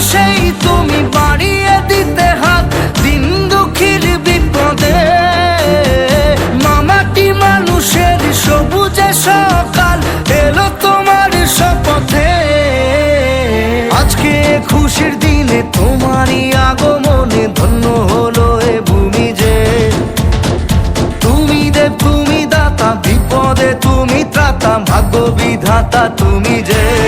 সেই তুমি বাড়িয়ে দিতে হাত, দিন দুঃখীর বিপদে। মামাটি মানুষের সবুজে সকাল, এলো তোমার শপথে। আজকে খুশির দিনে তোমারই আগমনে ধন্য হলো এ ভূমি যে। তুমি দেব, তুমি দাতা, বিপদে তুমি ত্রাতা, ভাগ্য বিধাতা তুমি যে।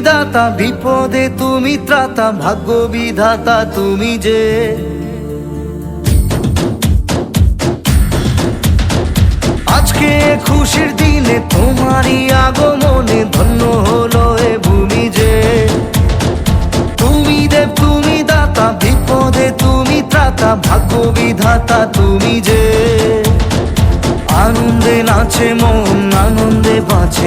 দাতা বিপদে তুমি ত্রাতা, ভাগ্য বিধাতা তুমি যে। আজকে খুশির দিনে তোমারই আগমনে ধন্য হলো এ ভূমি যে। তুমি দেব, তুমি দাতা, বিপদে তুমি ত্রাতা, ভাগ্য বিধাতা তুমি যে। আনন্দে নাচে মন, আনন্দে